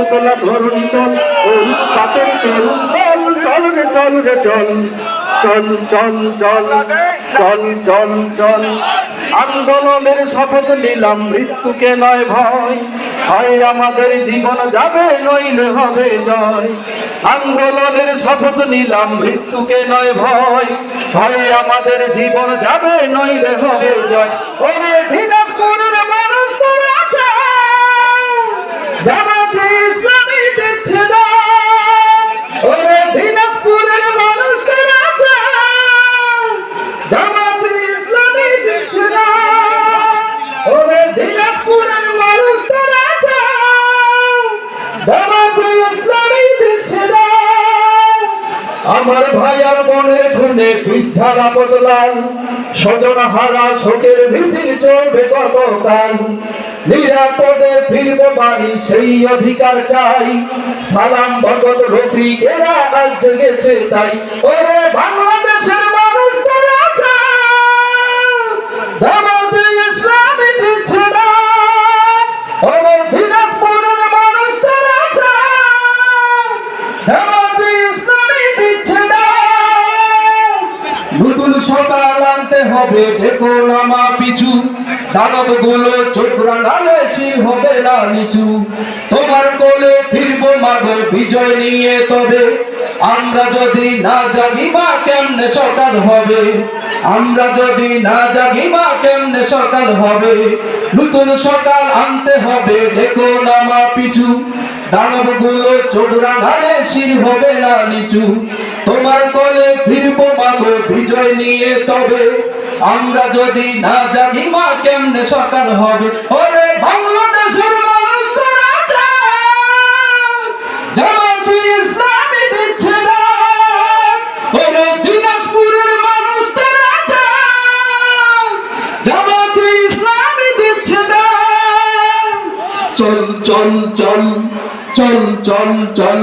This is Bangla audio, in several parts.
উতলা ধরণী চল পাতের তরুণ চল চল রে চল রে চল চল চল চল চল চল চল আন্দোলনের শপথ নিলাম, মৃত্যুকে নয় ভয়। হয় আমাদের জীবন যাবে, নইলে হবে জয়। আন্দোলনের শপথ নিলাম, মৃত্যুকে নয় ভয়। হয় আমাদের জীবন যাবে, নইলে হবে জয়। ওই মানুষ আমার ভাই আর পৃষ্ঠারা স্বজন হারা শোকের মিছিল চলবে কতকাল নিরাপদে ফিরব বাড়ি সেই অধিকার চাই। সালাম ভগত রফিক এরা আজ জেগেছে তাই। ওরে বাংলাদেশের নতুন সকাল আনতে হবে, ঢেকো নামা পিছু। দানবগুলো চোখ রাঙালে হবে না নিচু। তোমার কোলে ফিরবো মাগো বিজয় নিয়ে তবে। আমরা যদি না জাগি মা কেমনে সকাল হবে? আমরা যদি না জাগি মা কেমনে সকাল হবে, নতুন সকাল আনতে হবে নামা পিছু। শির হবে না নিচু। তোমার কোলে ফিরবো মাগো বিজয় নিয়ে তবে। আমরা যদি না জাগি মা কেমনে সকাল হবে, ওরে বাংলাদেশের চল চল চল চল চল চল।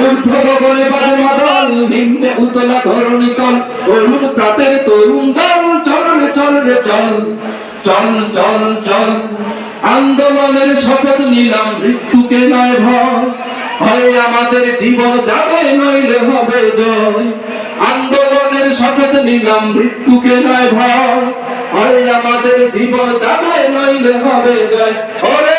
ঊর্ধ্ব বাজে মাদল নিম্নে উতলা ধরণী তল। অরুণ প্রাতের তরুণ দল, চল রে চল রে, চল। চল চল চল। আন্দোলনের শপথ নিলাম, মৃত্যুকে নয় ভয়। হয় আমাদের জীবন যাবে, নইলে হবে জয়। আন্দোলনের শপথ নিলাম, মৃত্যুকে নয় ভয়। হয় আমাদের জীবন যাবে, নইলে হবে জয়। ওরে